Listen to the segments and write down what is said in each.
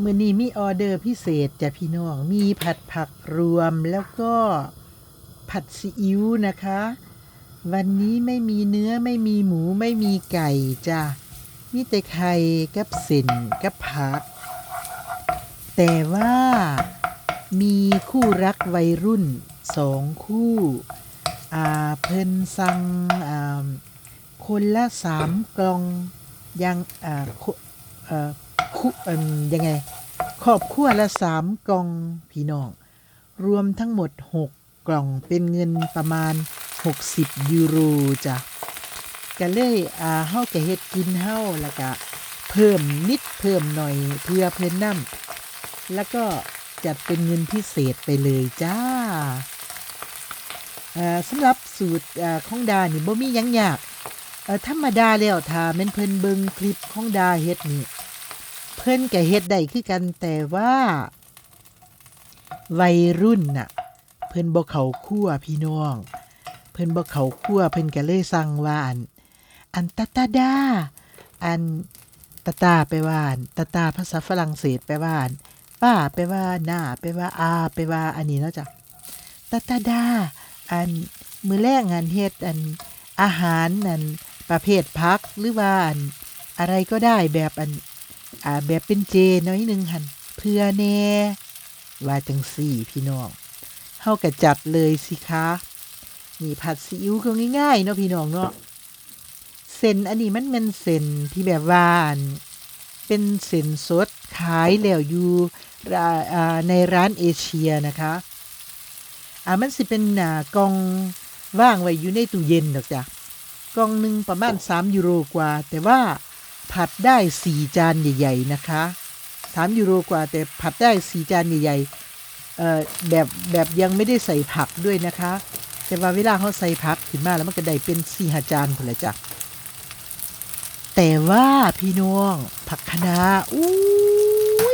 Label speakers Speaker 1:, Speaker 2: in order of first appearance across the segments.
Speaker 1: มื้อนี้มีออเดอร์พิเศษจ้ะพี่น้อง มีผัดผักรวมแล้วก็ผัดซีอิ๊วนะคะ วันนี้ไม่มีเนื้อไม่มีหมูไม่มีไก่จ้ะมีแต่ไข่กับส้นกับผัก แต่ว่ามีคู่รักวัยรุ่นสองคู่อ่าเพิ่นสั่งอ่าคนละสามกล่องยังอ่า ยังไงครอบครัวละสามกล่องพี่น้อง รวมทั้งหมด 6 กล่องเป็นเงินประมาณ 60 ยูโรจ้ะก็เลยอ่าเฮาก็เฮ็ดกินเฮาแล้วก็เพิ่มนิดเพิ่มหน่อยเพื่อเพิ่นนํแล้วก็จัดเป็นเงินพิเศษไปเลยจ้าสำหรับสูตรอ่าของดานี่บ่มีหยังยากธรรมดาแล้วถ้าแม่นเพิ่นเบิงคลิปของดาเฮ็ดนี่ เพิ่นก็เฮ็ดได้คือกันแต่ว่า วัยรุ่นน่ะ เพิ่นบ่เขาครัวพี่น้อง เพิ่นบ่เขาครัวเพิ่นก็เลยสั่งว่าอัน อันตาตาดา อันตาตาไปว่าอันตาตาภาษาฝรั่งเศสแปว่าอันป้าไปว่าหน้าไปว่าอา ไปว่าอันนี้เนาะจ้ะตาตาดา อันมือแรกงานเฮ็ดอันอาหารอันประเภทพักหรือว่าอันอะไรก็ได้แบบอัน อ่าแบบเป็นเจน้อยหนึ่งหันเพื่อแน่ว่าจังสี่พี่น้องเฮาก็จัดเลยสิคะนี่ผัดซีอิ๊วก็ง่ายๆเนาะพี่น้องเนาะเส้นอันนี้มันเป็นเส้นที่แบบว่านเป็นเส้นสดขายแล้วอยู่ในร้านเอเชียนะคะอ่ามันสิเป็นอ่ากล่องว่างไว้อยู่ในตู้เย็นดอกจ้ะกล่องหนึ่งประมาณ 3 ยูโรกว่า แต่ว่า ผัดได้สี่จานใหญ่ ๆ นะคะสามยูโรกว่าแต่ผัดได้สี่จานใหญ่ๆแบบแบบยังไม่ได้ใส่ผักด้วยนะคะ แต่ว่าเวลาเขาใส่ผักขึ้นมาแล้วมันก็ได้เป็นสี่หาจานพุ่นละจ้ะแต่ว่าพี่น้องผักคะน้าอุ้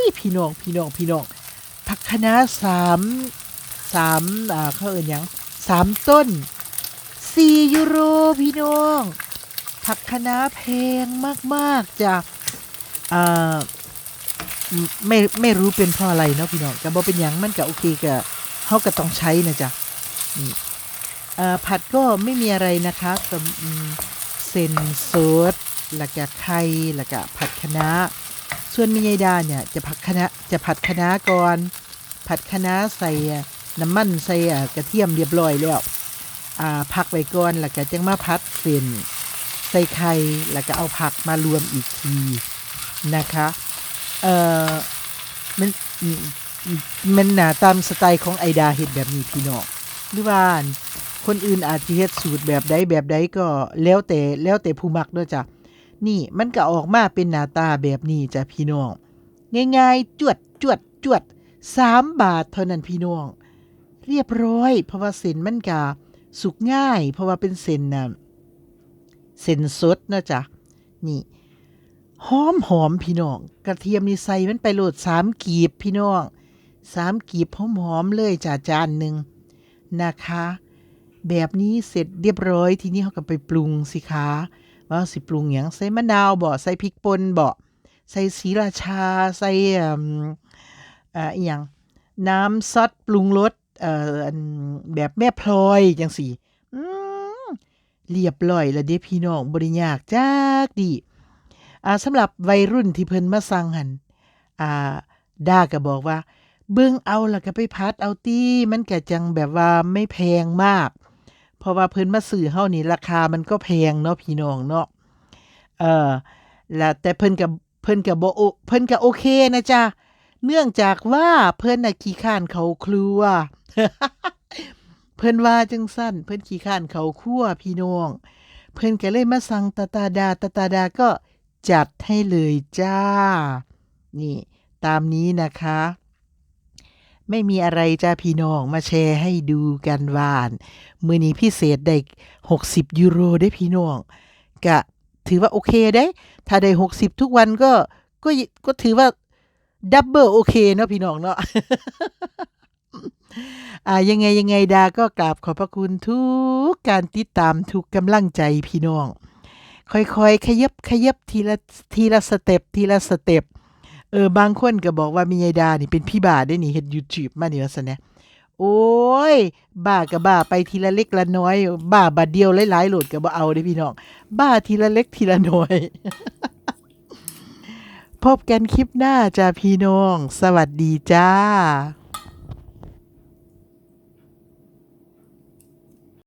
Speaker 1: ยพี่น้องพี่น้องพี่น้องผักคะน้าสามสามอ่าเขาเอ่ยยังสามต้นสี่ยูโรพี่น้อง ผักคะน้าแพงมากๆจ้ะอ่าไม่ไม่รู้เป็นเพราะอะไรเนาะพี่น้องก็บ่เป็นหยังมันก็โอเคก็เฮาก็ต้องใช้นะจ๊ะอ่าผัดก็ไม่มีอะไรนะคะกับเส้นสดแล้วก็ไข่แล้วก็ผัดคะน้าส่วนมียายดาเนี่ยจะผัดคะน้าจะผัดคะน้าก่อน ผัดคะน้าใส่น้ำมันใส่กระเทียมเรียบร้อยแล้วอ่าพักไว้ก่อนแล้วก็จังมาผัดเส้น ใส่ไข่แล้วก็เอาผักมารวมอีกทีนะคะเอ่อมันอืมมันหนาตามสไตล์ของไอดาเห็ดแบบนี้พี่น้องหรือว่าคนอื่นอาจจะเฮ็ดสูตรแบบใดแบบใดก็แล้วแต่แล้วแต่ผู้มักด้วยจ้ะนี่มันก็ออกมาเป็นหน้าตาแบบนี้จ้ะพี่น้องง่ายๆจวดจวดจวดสามบาทเท่านั้นพี่น้อง เรียบร้อยเพราะว่าเส้นมันก็สุกง่าย เพราะว่าเป็นเส้นน่ะ เส้นสดนะจ๊ะ นี่หอมหอมพี่น้อง กระเทียมนี่ใส่มันไปโหลดสามกีบพี่น้องสามกีบหอมหอมเลยจ้าจานหนึ่งนะคะ แบบนี้เสร็จเรียบร้อยทีนี้เขาก็ไปปรุงสิคะว่าสิปรุงอย่างใส่มะนาวบ่ใส่พริกป่นบ่ใส่สีราชาใส่เอ่มเอ่ออย่างน้ำซอสปรุงรสเอ่อแบบแม่พลอยจังสี่ เรียบร้อยแล้วเด้พี่น้องบริยากจักดีอ่าสำหรับวัยรุ่นที่เพิ่นมาสั่งหันอ่าด้าก็บอกว่า เบิ่งเอาแล้วก็ไปพัดเอาตี้มันก็จังแบบว่าไม่แพงมาก เพราะว่าเพิ่นมาซื้อเฮานี่ราคามันก็แพงเนาะพี่น้องเนาะเออแล้วแต่เพิ่นก็เพิ่นก็บ่โอเพิ่นก็โอเคนะจ๊ะเนื่องจากว่าเพิ่นน่ะขี้ข้านเขาครัว เพิ่นว่าจังสั้นเพิ่นขี้ข้านเขาคั่วพี่น้อง เพิ่นก็เลยมาสั่งตาตาดาตาตาดาก็จัดให้เลยจ้า นี่ ตามนี้นะคะ ไม่มีอะไรจ้าพี่น้องมาแชร์ให้ดูกันวาน มือนี้พิเศษได้ 60 ยูโรได้พี่น้องกะถือว่าโอเคได้ ถ้าได้ 60 ทุกวันก็ก็ก็ถือว่าดับเบิลโอเคเนาะพี่น้องเนาะ อ่ายังไงยังไงดาก็กราบขอบพระคุณทุกการติดตามทุกกำลังใจพี่น้อง ค่อยๆ ขยับขยับทีละทีละสเต็ปทีละสเต็ปเออบางคนก็บอกว่ามียายดานี่เป็นพี่บาได้นี่เฮ็ด YouTube มานี่ว่าซั่นะโอ้ย บ้าก็บ้าไปทีละเล็กละน้อย บ้าบัดเดียวหลายๆโหลดก็บ่เอาเด้พี่น้อง บ้าทีละเล็กทีละน้อย พบกันคลิปหน้าจ้าพี่น้อง สวัสดีจ้า